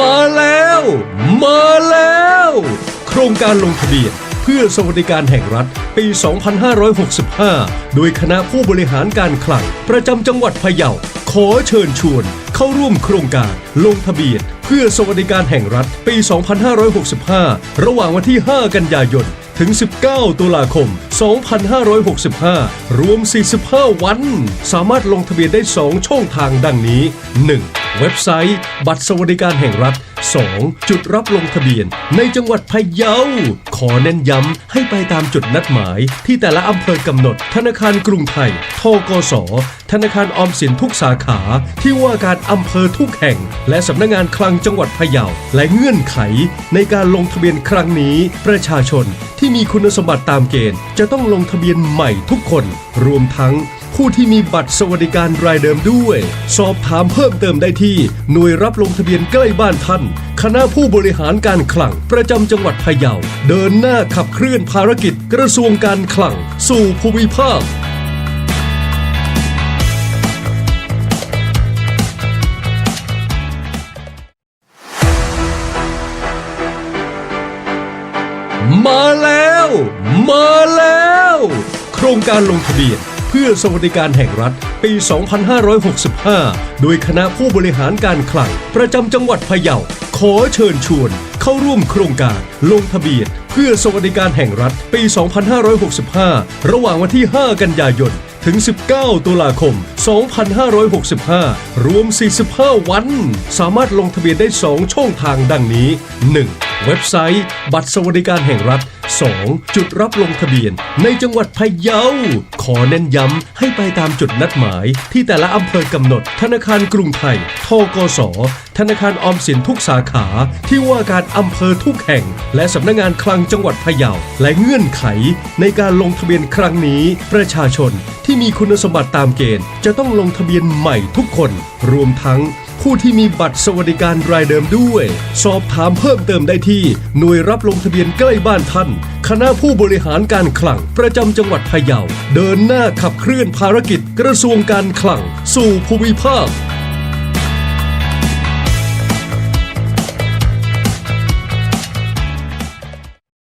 มาแล้ว มาแล้ว โครงการลงทะเบียนเพื่อสวัสดิการแห่งรัฐปี 2565 โดยคณะผู้บริหารการคลังประจำจังหวัดพะเยา ขอเชิญชวนเข้าร่วมโครงการลงทะเบียนเพื่อสวัสดิการแห่งรัฐปี 2565 ระหว่างวันที่ 5 กันยายนถึง 19 ตุลาคม 2565 รวม 45 วัน สามารถลงทะเบียนได้ 2 ช่องทางดังนี้ 1. เว็บไซต์ บัตรสวัสดิการแห่งรัฐ 2. จุดรับลงทะเบียน ในจังหวัดพะเยา ขอเน้นย้ำให้ไปตามจุดนัดหมาย ที่แต่ละอำเภอกำหนด ธนาคารกรุงไทย ทกส ธนาคารออมสินทุกสาขา ที่ว่าการอำเภอทุกแห่ง และสำนักงานคลังจังหวัดพะเยา และเงื่อนไข ในการลงทะเบียนครั้งนี้ ประชาชนที่มีคุณสมบัติตามเกณฑ์ จะต้องลงทะเบียนใหม่ทุกคน รวมทั้ง ผู้ที่มีบัตรสวัสดิการรายเดิมด้วย สอบถามเพิ่มเติมได้ที่ หน่วยรับลงทะเบียนใกล้บ้านท่าน คณะผู้บริหารการคลัง ประจำจังหวัดพะเยา เดินหน้าขับเคลื่อนภารกิจกระทรวงการคลัง สู่ภูมิภาคมาแล้ว มาแล้ว โครงการลงทะเบียน เพื่อสวัสดิการแห่งรัฐ ปี 2565 โดยคณะผู้บริหารการคลัง ประจำจังหวัดพะเยา ขอเชิญชวน เข้าร่วมโครงการลงทะเบียน เพื่อสวัสดิการแห่งรัฐ ปี 2565 ระหว่างวันที่ 5 กันยายน ถึง 19 ตุลาคม 2565 รวม 45 วัน สามารถลงทะเบียนได้ 2 ช่องทางดังนี้ 1. เว็บไซต์ บัตรสวัสดิการแห่งรัฐ 2. จุดรับลงทะเบียนในจังหวัดพะเยา ขอเน้นย้ำให้ไปตามจุดนัดหมาย ที่แต่ละอำเภอกำหนด ธนาคารกรุงไทย ทกส ธนาคารออมสินทุกสาขา ที่ว่าการอำเภอทุกแห่ง และสำนักงานคลังจังหวัดพะเยา และเงื่อนไข ในการลงทะเบียนครั้งนี้ ประชาชนที่มีคุณสมบัติตามเกณฑ์ จะต้องลงทะเบียนใหม่ทุกคน รวมทั้งผู้ที่มีบัตรสวัสดิการรายเดิมด้วย สอบถามเพิ่มเติมได้ที่ หน่วยรับลงทะเบียนใกล้บ้านท่าน คณะผู้บริหารการคลัง ประจำจังหวัดพะเยา เดินหน้าขับเคลื่อนภารกิจกระทรวงการคลัง สู่ภูมิภาค